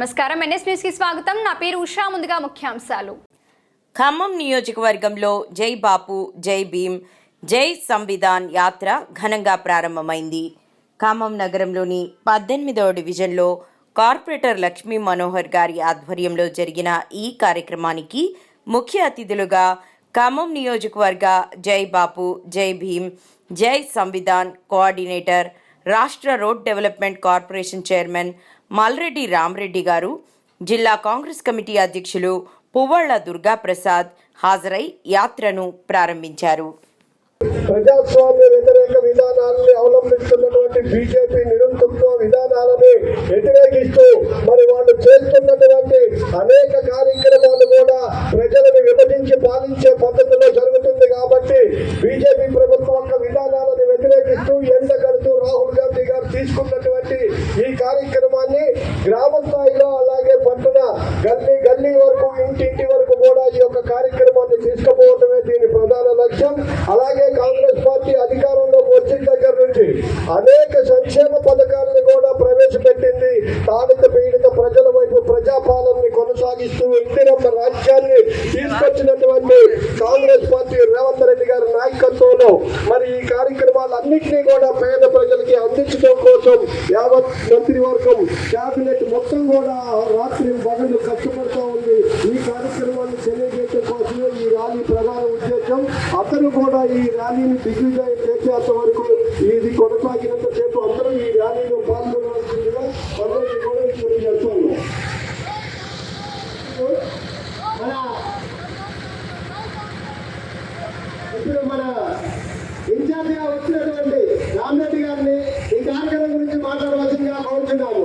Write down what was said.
నమస్కారం. ఎన్ఎస్ న్యూస్కి స్వాగతం. నా పేరు ఉషా. ముందుగా ముఖ్యాంశాలు. ఖమ్మం నియోజకవర్గంలో జై బాపు జై భీమ్ జై సంవిధాన్ యాత్ర ఘనంగా ప్రారంభమైంది. ఖమ్మం నగరంలోని పద్దెనిమిదవ డివిజన్లో కార్పొరేటర్ లక్ష్మీ మనోహర్ గారి ఆధ్వర్యంలో జరిగిన ఈ కార్యక్రమానికి ముఖ్య అతిథులుగా ఖమ్మం నియోజకవర్గ జై బాపు జై భీమ్ జై సంవిధాన్ కోఆర్డినేటర్ రాష్ట్ర road development corporation chairman Malreddy Ramareddy గారు జిల్లా కాంగ్రెస్ కమిటీ అధ్యక్షులు పువ్వళ్ళ దుర్గాప్రసాద్ హాజరై యాత్రను ప్రారంభించారు. ప్రజాస్వామ్య వ్యతిరేక విధానాలని అవలంబిస్తున్నటువంటి బీజేపీ నిరంతృత్వ విధానాలని వ్యతిరేకిస్తూ మరి వాళ్ళు చేస్తున్నటువంటి అనేక కార్యక్రమాలు కూడా ప్రజలను విభజించి పాలించే పద్ధతిలో జరుగుతుంది కాబట్టి బీజేపీ ప్రభుత్వం యొక్క విధానాలను వ్యతిరేకిస్తూ ఎన్ తీసుకున్నటువంటి ఈ కార్యక్రమాన్ని గ్రామ స్థాయిలో అలాగే పట్టణ గల్లీ గల్లీ వరకు ఇంటింటి వరకు కూడా ఈ యొక్క కార్యక్రమాన్ని తీసుకుపోవటమే దీని ప్రధాన లక్ష్యం. అలాగే కాంగ్రెస్ పార్టీ అధికారంలోకి వచ్చిన దగ్గర నుంచి అనేక సంక్షేమ పథకాలను కూడా ప్రవేశపెట్టింది. తాడిత పీడిత ప్రజల వైపు ప్రజాపాలనని కొనసాగిస్తూ ఇందిరమ్మ రాజ్యాన్ని తీసుకొచ్చినటువంటి కాంగ్రెస్ పార్టీ రేవంత్ రెడ్డి గారి నాయకత్వంలో మరి ఈ వాళ్ళన్నింటినీ కూడా పేద ప్రజలకి అందించడం కోసం యావత్ మంత్రివర్గం కేబినెట్ మొత్తం కూడా రాత్రి పగలు కష్టపడుతూ ఉంది. ఈ కార్యక్రమాన్ని తెలియజేయడం కోసమే ఈ ర్యాలీ ప్రధాన ఉద్దేశం అందరూ కూడా ఈ ర్యాలీని దిగ్విజయం చేసేంత వరకు ఇది కొనసాగినంత సేపు అందరూ ఈ ర్యాలీలో పాల్గొనాల్సిందిగా అందరికీ కూడా తెలియజేస్తున్నాం మన ముఖ్యాతిథిగా వచ్చినటువంటి రామరెడ్డి గారిని ఈ కార్యక్రమం గురించి మాట్లాడవలసిందిగా కోరుతున్నాము